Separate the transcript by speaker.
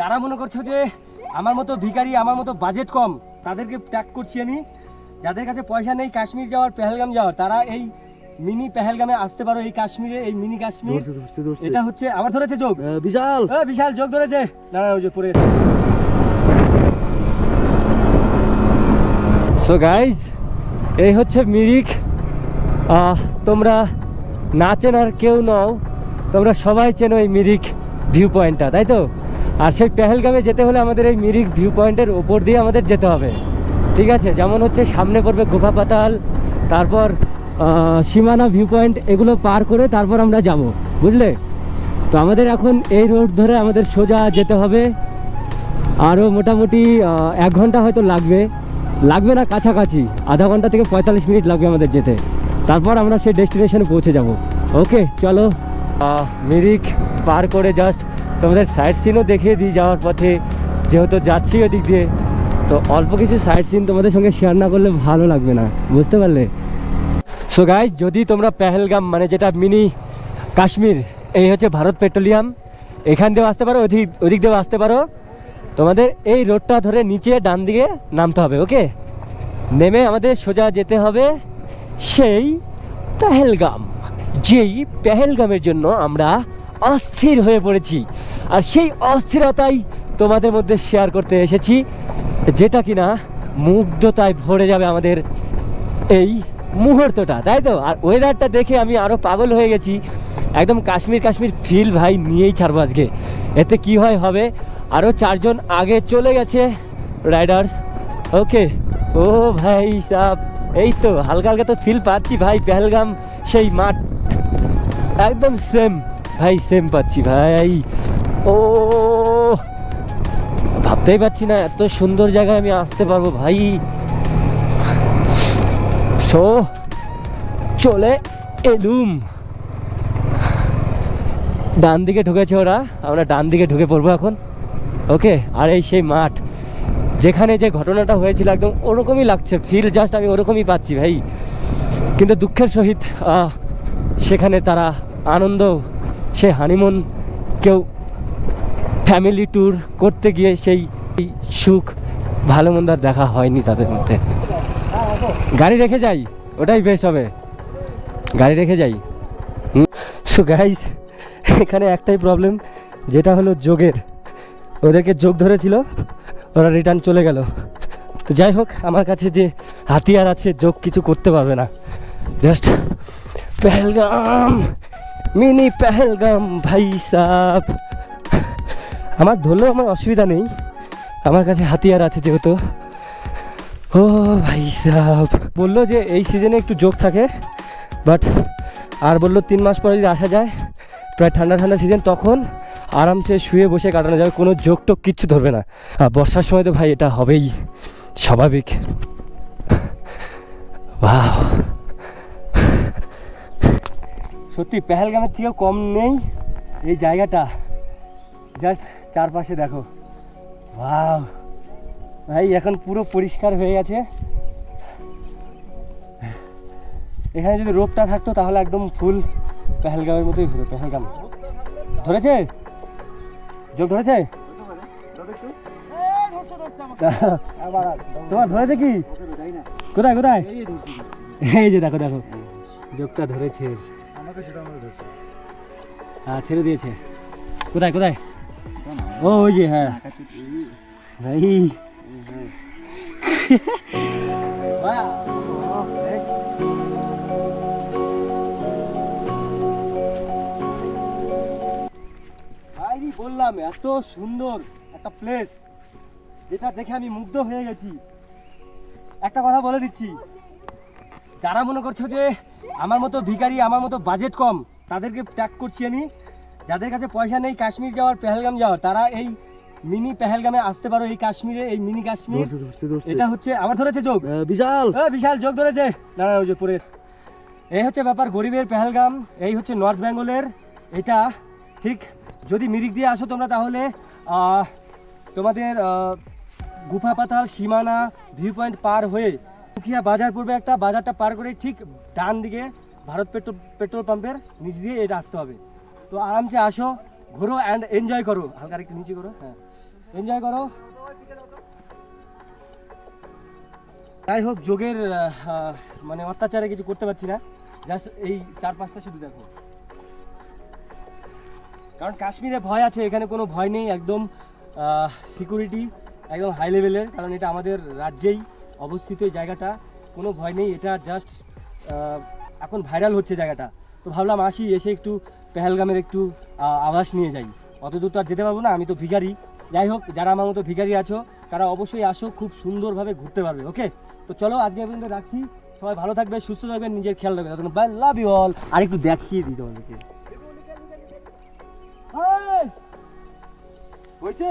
Speaker 1: যারা মনে করছ যে আমার মতো ভিখারি আমার মতো বাজেট কম তাদেরকে ট্যাগ করছি আমি। যাদের কাছে পয়সা নেই কাশ্মীর যাওয়ার পেহেলগাম যাওয়ার তারা এই মিনি পেহেলগামে আসতে পারো এই কাশ্মীরে এই মিনি কাশ্মীর। এটা হচ্ছে আমার ধরেছে যোগ?
Speaker 2: বিশাল।
Speaker 1: বিশাল যোগ ধরেছে। না না ওই যে পড়ে সো গাইজ এই হচ্ছে মিরিক। আহ, তোমরা না চেনার কেউ নও তোমরা সবাই চেনো এই মিরিক ভিউ পয়েন্টটা তাই তো? আর সেই পেহেলগামে যেতে হলে আমাদের এই মিরিক ভিউ পয়েন্টের ওপর দিয়ে আমাদের যেতে হবে। ঠিক আছে? যেমন হচ্ছে সামনে পড়বে গুফা পাতাল, তারপর সীমানা ভিউ পয়েন্ট এগুলো পার করে তারপর আমরা যাব। বুঝলে? তো আমাদের এখন এই রোড ধরে আমাদের সোজা যেতে হবে। আরও মোটামুটি এক ঘণ্টা হয়তো লাগবে। লাগবে না, কাছাকাছি। আধা ঘণ্টা থেকে পঁয়তাল্লিশ মিনিট লাগবে আমাদের যেতে। তারপর আমরা সেই ডেস্টিনেশনে পৌঁছে যাব। ওকে চলো। মিরিক পার করে জাস্ট তোমাদের সাইড সিনও দেখিয়ে দিই যাওয়ার পথে, যেহেতু যাচ্ছি ওদিক দিয়ে, তো অল্প কিছু সাইড সিন তোমাদের সঙ্গে শেয়ার না করলে ভালো লাগবে না, বুঝতে পারলে? সো গাইজ যদি তোমরা পেহেলগাম মানে যেটা মিনি কাশ্মীর, এই হচ্ছে ভারত পেট্রোলিয়াম, এখান দিয়েও আসতে পারো, ওদিক ওদিক দিয়েও আসতে পারো। তোমাদের এই রোডটা ধরে নিচে ডান দিকে নামতে হবে ওকে নেমে আমাদের সোজা যেতে হবে সেই পেহেলগাম, যেই পেহেলগামের জন্য আমরা অস্থির হয়ে পড়েছি। আর সেই অস্থিরতাই তোমাদের মধ্যে শেয়ার করতে এসেছি, যেটা কিনা মুগ্ধতায় ভরে যাবে আমাদের এই মুহূর্তটা, তাই তো? আর ওয়েদারটা দেখে আমি আরও পাগল হয়ে গেছি। একদম কাশ্মীর কাশ্মীর ফিল ভাই, নিয়েই ছাড়বো আজকে। এতে কি হয় হবে? আরও চারজন আগে চলে গেছে রাইডার্স ওকে ও ভাই সাব, এই তো, হালকা হালকা তো ফিল পাচ্ছি ভাই, পেহেলগাম, সেই মাঠ। একদম সেম ভাই, সেম পাচ্ছি ভাই। ও, ভাবতেই পারছি না, এত সুন্দর জায়গায় আমি আসতে পারব ভাই। সো, চলে এলুম। ডান দিকে ঢুকেছে ওরা, আমরা ডান দিকে ঢুকে পড়ব এখন। ওকে, আর এই সেই মাঠ, যেখানে যে ঘটনাটা হয়েছিল, একদম ওরকমই লাগছে ফিল জাস্ট আমি ওরকমই পাচ্ছি ভাই। কিন্তু দুঃখের সহিত সেখানে তারা আনন্দ সে হানিমুন কেউ ফ্যামিলি ট্যুর করতে গিয়ে সেই সুখ ভালো মন্দ আর দেখা হয়নি তাদের মধ্যে। গাড়ি রেখে যাই, ওটাই বেশ হবে। গাড়ি রেখে যাই। সো গাইজ এখানে একটাই প্রবলেম যেটা হলো যোগের। ওদেরকে যোগ ধরেছিল, ওরা রিটার্ন চলে গেল। তো যাই হোক, আমার কাছে যে হাতিয়ার আছে, যোগ কিছু করতে পারবে না। জাস্ট পেহেলগাম! মিনি পেহেলগাম, ভাই সাহ আমার ধরলেও আমার অসুবিধা নেই। আমার কাছে হাতিয়ার আছে যেহেতু। ও ভাই সাহ বলল যে এই সিজনে একটু যোগ থাকে বাট আর বলল তিন মাস পরে যদি আসা যায়, প্রায় ঠান্ডা ঠান্ডা সিজন তখন আরামসে শুয়ে বসে কাটানো যাবে। কোনো যোগ টোক কিচ্ছু ধরবে না। আর বর্ষার সময় তো ভাই এটা হবেই, স্বাভাবিক। বাহ সত্যি পেহেলগামের থেকেও কম নেই এই জায়গাটা। জাস্ট চারপাশে দেখো। বাহ ভাই, এখন পুরো পরিষ্কার হয়ে গেছে। এখানে যদি রোপটা থাকতো তাহলে একদম ফুল পেহেলগামের মতোই হতো, পেহেলগাম। ধরেছে? যোগ ধরেছে? তোমার ধরেছে কি? কোথায় কোথায়? এই যে দেখো দেখো। যোগটা ধরেছে। হ্যাঁ ছেড়ে দিয়েছে। কোথায় কোথায়? ও, ওই যে হ্যাঁ। ভাই। বললাম, এত সুন্দর একটা প্লেস যেটা দেখে আমি মুগ্ধ হয়ে গেছি। একটা কথা বলে দিচ্ছি। যারা মনে করছ যে আমার মতো ভিখারি আমার মতো বাজেট কম তাদেরকে ট্যাগ করছি আমি। যাদের কাছে পয়সা নেই কাশ্মীর যাওয়ার পেহেলগাম যাওয়ার তারা এই মিনি পেহেলগামে আসতে পারো এই কাশ্মীরে এই মিনি কাশ্মীর। এটা হচ্ছে আমার ধরেছে যোগ।
Speaker 2: বিশাল।
Speaker 1: বিশাল যোগ ধরেছে। না না ওই গেছে। এই হচ্ছে ব্যাপার গরিবের পেহেলগাম এই হচ্ছে নর্থ বেঙ্গলের এটা ঠিক যদি মিরিক দিয়ে আসো তোমরা তাহলে তোমাদের গুফা পাতাল সীমানা ভিউ পয়েন্ট পার হয়ে সুখিয়া বাজার পড়বে একটা বাজারটা পার করে ঠিক ডান দিকে ভারত পেট্রোল পেট্রোল পাম্পের নিচ দিয়ে এটা আসতে হবে। তো আরামসে আসো, ঘোরো অ্যান্ড এনজয় করো। হালকা একটু নিচে করো হ্যাঁ। এনজয় করো। যাই হোক, যোগের মানে অত্যাচারে কিছু করতে পারছি না। জাস্ট এই চার পাঁচটা শুধু দেখো। কারণ কাশ্মীরে ভয় আছে, এখানে কোনো ভয় নেই, একদম সিকিউরিটি একদম হাই লেভেলের কারণ এটা আমাদের রাজ্যেই। অবস্থিত এই জায়গাটা, কোনো ভয় নেই, এটা জাস্ট এখন ভাইরাল হচ্ছে জায়গাটা। তো ভাবলাম আসি, এসে একটু পেহেলগামের একটু আভাস নিয়ে যাই। অত দূর তো আর যেতে পারব না, আমি তো ভিখারি। যাই হোক, যারা আমার মতো ভিখারি আছো, তারা অবশ্যই আসো, খুব সুন্দরভাবে ঘুরতে পারবে ওকে তো চলো, আজকে পর্যন্ত রাখছি। সবাই ভালো থাকবে, সুস্থ থাকবে, নিজের খেয়াল রাখবে। রাখবেন বাই লাভ ইউ অল আর একটু দেখিয়ে দিই তোমাদেরকে! হয়েছে?